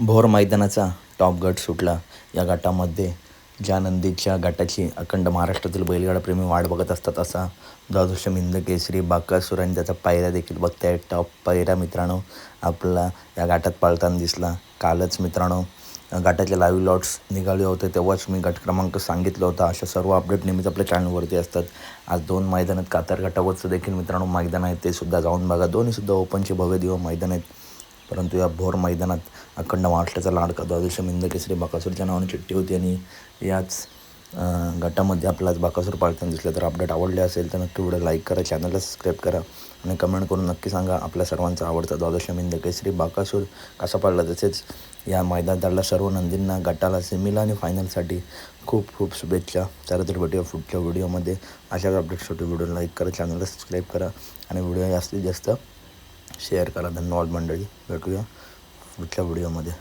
Bhor मैदानाचा top गट सुटला. या गटामध्ये ज्या नंदीच्या गटाची अखंड महाराष्ट्रातील बैलगाडाप्रेमी वाट बघत असतात असा द्वादश मिंद केसरी बाकासूर आणि त्याचा पायऱ्या देखील बघताय. टॉप पायऱ्या मित्रांनो आपला या गाठात पाळताना दिसला. कालच मित्रांनो घाटाचे लाईव्ह लॉट्स निघाले होते तेव्हाच मी गट क्रमांक सांगितलं होता. अशा सर्व अपडेट नेहमीच आपल्या चॅनलवरती असतात. आज दोन मैदानात कातार गटावरचं देखील मित्रांनो मैदान आहे ते सुद्धा जाऊन बघा. दोन्हीसुद्धा ओपनचे भव्य दिव मैदान आहेत. परंतु या भोर मैदानात अखंड महाराष्ट्राचा लाडका द्वादश मिंद केसरी बाकासूरच्या नावाने चिठ्ठी होती आणि याच गटामध्ये आपलाच आज बाकासूर पाळताना दिसलं. तर अपडेट आवडले असेल तर नक्की व्हिडिओ लाईक करा चॅनलला सबस्क्राईब करा आणि कमेंट करून नक्की सांगा आपल्या सर्वांचा आवडता द्वादश मिंद केसरी बाकासूर कसा पाळला. तसेच या मैदानाला सर्व नंदींना गटाला सेमीला आणि फायनलसाठी खूप खूप शुभेच्छा. तर भेटूया पुढच्या व्हिडिओमध्ये. अशाच अपडेटसाठी व्हिडिओ लाईक करा चॅनलला सबस्क्राईब करा आणि व्हिडिओ जास्तीत जास्त शेअर करा धन्यवाद मंडळी. भेटूया पुढच्या व्हिडिओमध्ये